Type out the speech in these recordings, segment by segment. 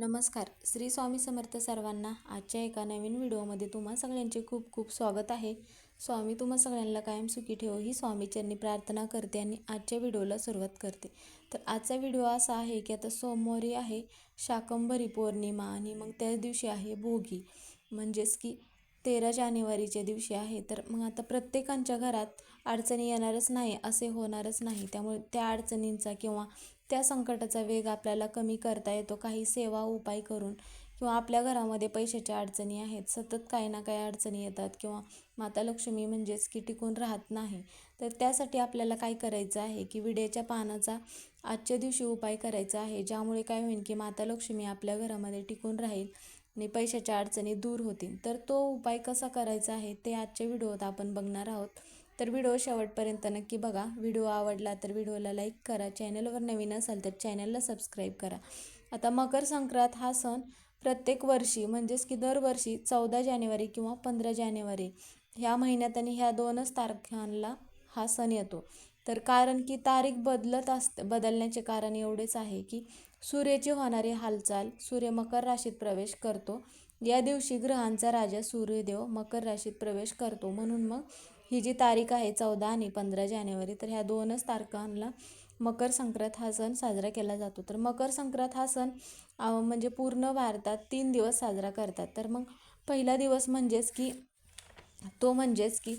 नमस्कार. श्री स्वामी समर्थ सर्वांना आजच्या एका नवीन व्हिडिओमध्ये तुम्हा सगळ्यांचे खूप खूप स्वागत आहे. स्वामी तुम्हा सगळ्यांना कायम सुखी ठेव ही स्वामीचरणी प्रार्थना करते आणि आजच्या व्हिडिओला सुरुवात करते. तर आजचा व्हिडिओ असा आहे की आता सोमवारी आहे शाकंभरी पौर्णिमा आणि मग त्याच दिवशी आहे भोगी. म्हणजेच की तेरा जानेवारीच्या दिवशी आहे. तर मग आता प्रत्येकांच्या घरात अडचणी येणारच नाही असे होणारच नाही. त्यामुळे त्या अडचणींचा किंवा त्या संकटाचा वेग आपल्याला कमी करता येतो. काही सेवा उपाय करून किंवा आपल्या घरामध्ये पैशाच्या अडचणी आहेत सतत काही ना काही अडचणी येतात किंवा माता लक्ष्मी म्हणजेच की टिकून राहत नाही तर त्यासाठी आपल्याला काय करायचं आहे की विड्याच्या पानाचा आजच्या दिवशी उपाय करायचा आहे ज्यामुळे काय होईल की माता लक्ष्मी आपल्या घरामध्ये टिकून राहील आणि पैशाच्या अडचणी दूर होतील. तर तो उपाय कसा करायचा आहे ते आजच्या व्हिडिओत आपण बघणार आहोत. तर व्हिडिओ शेवटपर्यंत नक्की बघा. व्हिडिओ आवडला तर व्हिडिओला लाईक करा. चॅनलवर नवीन असाल तर चॅनलला सबस्क्राईब करा. आता मकर संक्रांत हा सण प्रत्येक वर्षी म्हणजेच की दरवर्षी चौदा जानेवारी किंवा पंधरा जानेवारी ह्या महिन्यात आणि ह्या दोनच तारखांना हा सण येतो. तर कारण की तारीख बदलत असते बदलण्याचे कारण एवढेच आहे की सूर्याची होणारी हालचाल सूर्य मकर राशीत प्रवेश करतो. या दिवशी ग्रहांचा राजा सूर्यदेव मकर राशीत प्रवेश करतो. म्हणून मग ही जी तारीख आहे चौदा आणि पंधरा जानेवारी तर ह्या दोनच तारखांना मकर संक्रांत हा सण साजरा केला जातो. तर मकर संक्रांत हा सण म्हणजे पूर्ण भारतात तीन दिवस साजरा करतात. तर मग पहिला दिवस म्हणजेच की तो म्हणजेच की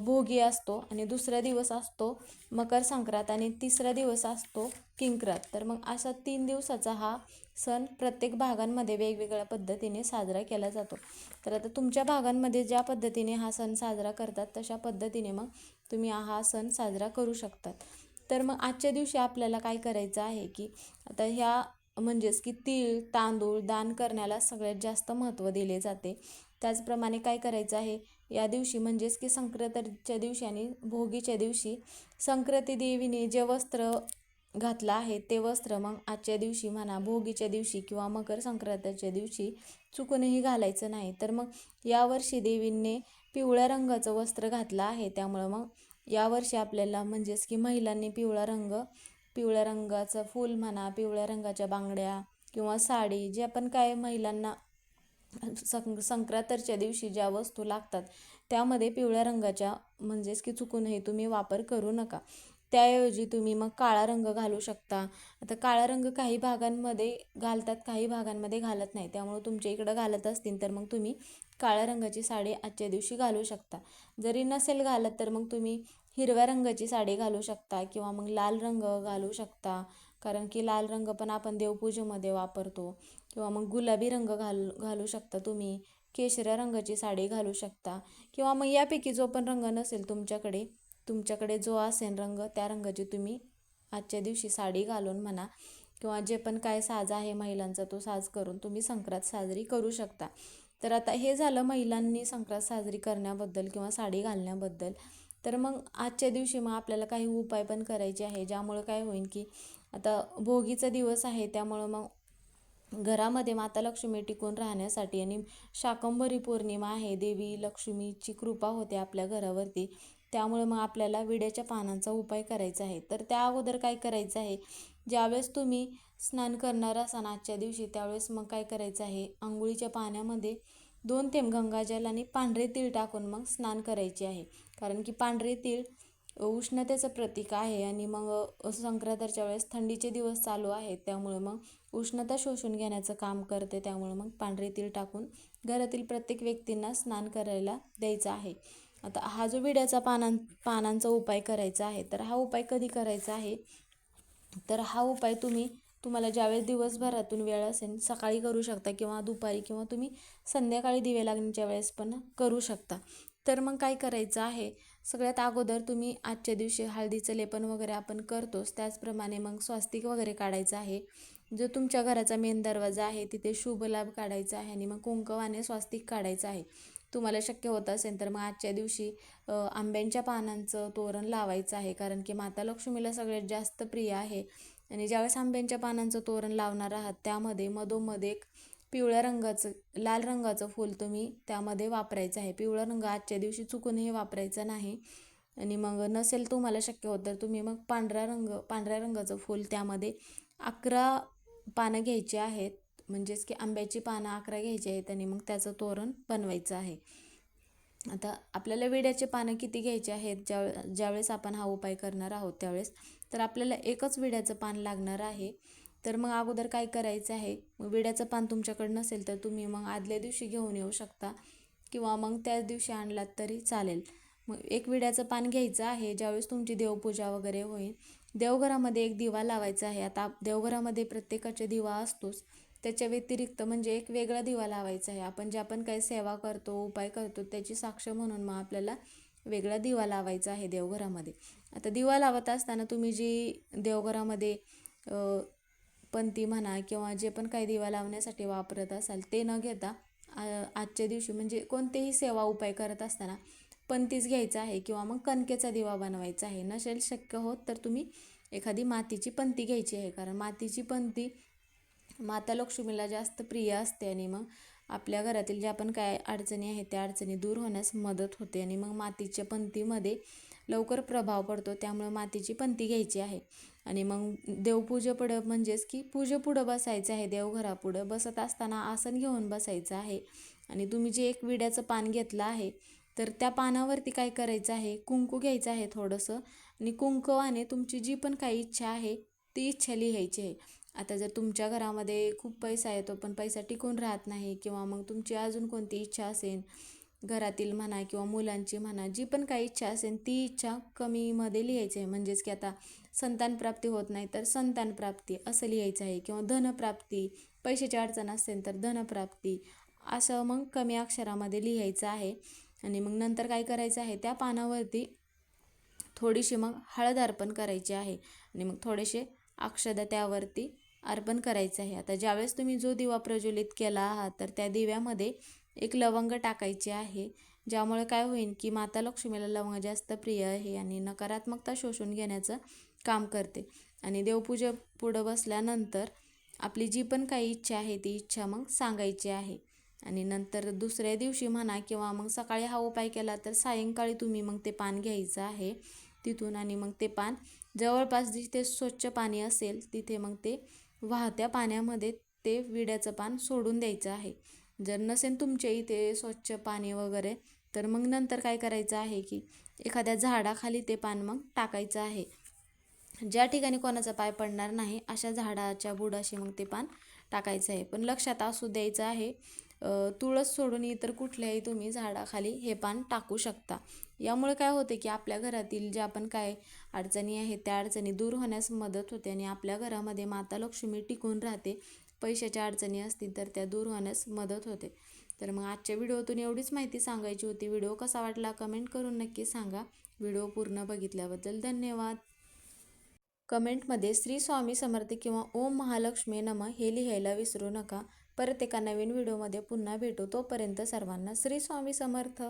भोगी असतो आणि दुसरा दिवस असतो मकर संक्रांत आणि तिसरा दिवस असतो किंक्रात. तर मग असा तीन दिवसाचा हा सण प्रत्येक भागांमध्ये वेगवेगळ्या पद्धतीने साजरा केला जातो. तर आता तुमच्या भागांमध्ये ज्या पद्धतीने हा सण साजरा करतात तशा पद्धतीने मग तुम्ही हा सण साजरा करू शकतात. तर मग आजच्या दिवशी आपल्याला काय करायचं आहे की आता ह्या म्हणजेच की तीळ तांदूळ दान करण्याला सगळ्यात जास्त महत्त्व दिले जाते. त्याचप्रमाणे काय करायचं आहे या दिवशी म्हणजेच की संक्रांतीच्या दिवशी आणि भोगीच्या दिवशी संक्रांती देवीने जे वस्त्र घातलं आहे ते वस्त्र मग आजच्या दिवशी म्हणा भोगीच्या दिवशी किंवा मकर संक्रांतीच्या दिवशी चुकूनही घालायचं नाही. तर मग यावर्षी देवींनी पिवळ्या रंगाचं वस्त्र घातलं आहे त्यामुळं मग यावर्षी आपल्याला म्हणजेच की महिलांनी पिवळा रंग पिवळ्या रंगाचं फूल म्हणा पिवळ्या रंगाच्या बांगड्या किंवा साडी जे आपण काय महिलांना सं संक्रांतीच्या दिवशी ज्या वस्तू लागतात त्यामध्ये पिवळ्या रंगाच्या म्हणजेच की चुकूनही तुम्ही वापर करू नका. त्याऐवजी तुम्ही मग काळा रंग घालू शकता. आता काळा रंग काही भागांमध्ये घालतात काही भागांमध्ये घालत नाही. त्यामुळे तुमच्या इकडं घालत असतील तर मग तुम्ही काळ्या रंगाची साडी आजच्या दिवशी घालू शकता. जरी नसेल घालत तर मग तुम्ही हिरव्या रंगाची साडी घालू शकता किंवा मग लाल रंग घालू शकता. कारण की लाल रंग पण आपण देवपूजेमध्ये वापरतो. किंवा मग गुलाबी रंग घाल घालू शकता तुम्ही. केशऱ्या रंगाची साडी घालू शकता. किंवा मग यापैकी जो पण रंग नसेल तुमच्याकडे तुमच्याकडे जो असेल रंग त्या रंगाची तुम्ही आजच्या दिवशी साडी घालून म्हणा किंवा जे पण काय साज आहे महिलांचा तो साज करून तुम्ही संक्रांत साजरी करू शकता. तर आता हे झालं महिलांनी संक्रांत साजरी करण्याबद्दल किंवा साडी घालण्याबद्दल. तर मग आजच्या दिवशी मग आपल्याला काही उपाय पण करायचे आहे ज्यामुळं काय होईल की आता भोगीचा दिवस आहे त्यामुळं मग घरामध्ये माता लक्ष्मी टिकून राहण्यासाठी आणि शाकंभरी पौर्णिमा आहे देवी लक्ष्मीची कृपा होते आपल्या घरावरती. त्यामुळे मग आपल्याला विड्याच्या पानांचा उपाय करायचा आहे. तर त्या अगोदर काय करायचं आहे? ज्यावेळेस तुम्ही स्नान करणार असाल आजच्या दिवशी त्यावेळेस मग काय करायचं आहे? आंघोळीच्या पाण्यामध्ये दोन थेंब गंगाजल आणि पांढरे तीळ टाकून मग स्नान करायचे आहे. कारण की पांढरे तीळ उष्णतेचं प्रतीक आहे आणि मग संक्रांतीच्या वेळेस थंडीचे दिवस चालू आहेत. त्यामुळे मग उष्णता शोषून घेण्याचं काम करते. त्यामुळे मग पांढरे तीळ टाकून घरातील प्रत्येक व्यक्तींना स्नान करायला द्यायचं आहे. आता हा जो विड्याचा पानां पानांचा उपाय करायचा आहे तर हा उपाय कधी करायचा आहे? तर हा उपाय तुम्ही तुम्हाला ज्यावेळेस दिवसभरातून वेळ असेल सकाळी करू शकता किंवा दुपारी किंवा तुम्ही संध्याकाळी दिवे लागण्याच्या वेळेस पण करू शकता. तर मग काय करायचं आहे? सगळ्यात अगोदर तुम्ही आजच्या दिवशी हळदीचं लेपन वगैरे आपण करतोच. त्याचप्रमाणे मग स्वास्तिक वगैरे काढायचं आहे. जो तुमच्या घराचा मेन दरवाजा आहे तिथे शुभ लाभ काढायचा आहे आणि मग कुंकवाने स्वास्तिक काढायचं आहे. तुम्हाला शक्य होत असेल तर मग आजच्या दिवशी आंब्यांच्या पानांचं तोरण लावायचं आहे. कारण की माता लक्ष्मीला सगळ्यात जास्त प्रिय आहे. आणि ज्यावेळेस आंब्यांच्या पानांचं तोरण लावणार आहात त्यामध्ये मधोमध एक पिवळ्या रंगाचं लाल रंगाचं फूल तुम्ही त्यामध्ये वापरायचं आहे. पिवळा रंग आजच्या दिवशी चुकूनही वापरायचा नाही. आणि मग नसेल तुम्हाला शक्य होत तर तुम्ही मग पांढरा रंग पांढऱ्या रंगाचं फूल त्यामध्ये अकरा पानं घ्यायची आहेत. म्हणजेच की आंब्याची पानं अकरा घ्यायची आहेत आणि मग त्याचं तोरण बनवायचं आहे. आता आपल्याला विड्याचे पानं किती घ्यायचे आहेत ज्या ज्यावेळेस आपण हा उपाय करणार आहोत त्यावेळेस तर आपल्याला एकच विड्याचं पान लागणार आहे. तर मग अगोदर काय करायचं आहे? मग विड्याचं पान तुमच्याकडे नसेल तर तुम्ही मग आदल्या दिवशी घेऊन येऊ शकता किंवा मग त्याच दिवशी आणलात तरी चालेल. मग एक विड्याचं पान घ्यायचं आहे ज्यावेळेस तुमची देवपूजा वगैरे होईल. देवघरामध्ये एक दिवा लावायचा आहे. आता देवघरामध्ये प्रत्येकाचे दिवा असतोच. त्याच्या व्यतिरिक्त म्हणजे एक वेगळा दिवा लावायचा आहे. आपण जे आपण काही सेवा करतो उपाय करतो त्याची साक्ष म्हणून मग आपल्याला वेगळा दिवा लावायचा आहे देवघरामध्ये. आता दिवा लावत असताना तुम्ही जी देवघरामध्ये पंती म्हणा किंवा जे पण काही दिवा लावण्यासाठी वापरत असाल ते न घेता आजच्या दिवशी म्हणजे कोणतेही सेवा उपाय करत असताना पंतीच घ्यायचा आहे किंवा मग कणकेचा दिवा बनवायचा आहे. नसेल शक्य होत तर तुम्ही एखादी मातीची पंती घ्यायची आहे. कारण मातीची पंती माता लक्ष्मीला जास्त प्रिय असते आणि मग आपल्या घरातील ज्या पण काय अडचणी आहेत त्या अडचणी दूर होण्यास मदत होते आणि मग मातीच्या पंक्तीमध्ये लवकर प्रभाव पडतो त्यामुळे मातीची पंथी घ्यायची आहे. आणि मग देवपूजेपुढं म्हणजेच की पूजेपुढं बसायचं आहे देवघरापुढं बसत असताना आसन घेऊन बसायचं आहे. आणि तुम्ही जे एक विड्याचं पान घेतलं आहे तर त्या पानावरती काय करायचं आहे? कुंकू घ्यायचं आहे थोडंसं आणि कुंकवाने तुमची जी पण काही इच्छा आहे ती इच्छा लिहायची आहे. आता जर तुमच्या घरामध्ये खूप पैसा येतो पण पैसा टिकून राहत नाही किंवा मग तुमची अजून कोणती इच्छा असेल घरातील म्हणा किंवा मुलांची म्हणा जी पण काही इच्छा असेल ती इच्छा कमीमध्ये लिहायची आहे. म्हणजेच की आता संतानप्राप्ती होत नाही तर संतानप्राप्ती असं लिहायचं आहे. किंवा धनप्राप्ती पैशाची अडचण असेल तर धनप्राप्ती असं मग कमी अक्षरामध्ये लिहायचं आहे. आणि मग नंतर काय करायचं आहे त्या पानावरती थोडीशी मग हळद अर्पण करायची आहे. आणि मग थोडेसे अक्षदा त्यावरती अर्पण करायचं आहे. आता ज्यावेळेस तुम्ही जो दिवा प्रज्वलित केला आहात तर त्या दिव्यामध्ये एक लवंग टाकायची आहे ज्यामुळे काय होईल की माता लक्ष्मीला लवंग जास्त प्रिय आहे आणि नकारात्मकता शोषून घेण्याचं काम करते. आणि देवपूजे पुढं बसल्यानंतर आपली जी पण काही इच्छा आहे ती इच्छा मग सांगायची आहे. आणि नंतर दुसऱ्या दिवशी म्हणा किंवा मग सकाळी हा उपाय केला तर सायंकाळी तुम्ही मग ते पान घ्यायचं आहे तिथून आणि मग ते पान जवळपास जिथे स्वच्छ पाणी असेल तिथे मग ते वाहत्या पाण्यामध्ये ते विड्याचं पान सोडून द्यायचं आहे. जर नसेल तुमच्या इथे स्वच्छ पाणी वगैरे तर मग नंतर काय करायचं आहे की एखाद्या झाडाखाली ते पान मग टाकायचं आहे. ज्या ठिकाणी कोणाचा पाय पडणार नाही अशा झाडाच्या बुडाशी मग ते पान टाकायचं आहे. पण लक्षात असू द्यायचं आहे तुळस सोडून इतर कुठल्याही तुम्ही झाडाखाली हे पान टाकू शकता. यामुळे काय होते की आपल्या घरातील ज्या आपण काय अडचणी आहेत त्या अडचणी दूर होण्यास मदत होते आणि आपल्या घरामध्ये माता लक्ष्मी टिकून राहते. पैशाच्या अडचणी असतील तर त्या दूर होण्यास मदत होते. तर मग आजच्या व्हिडिओतून एवढीच माहिती सांगायची होती. व्हिडिओ कसा वाटला कमेंट करून नक्की सांगा. व्हिडिओ पूर्ण बघितल्याबद्दल धन्यवाद. कमेंटमध्ये श्री स्वामी समर्थ किंवा ओम महालक्ष्मी नम हे लिहायला विसरू नका. परत एका नवीन व्हिडिओमध्ये पुन्हा भेटू. तोपर्यंत सर्वांना श्री स्वामी समर्थ.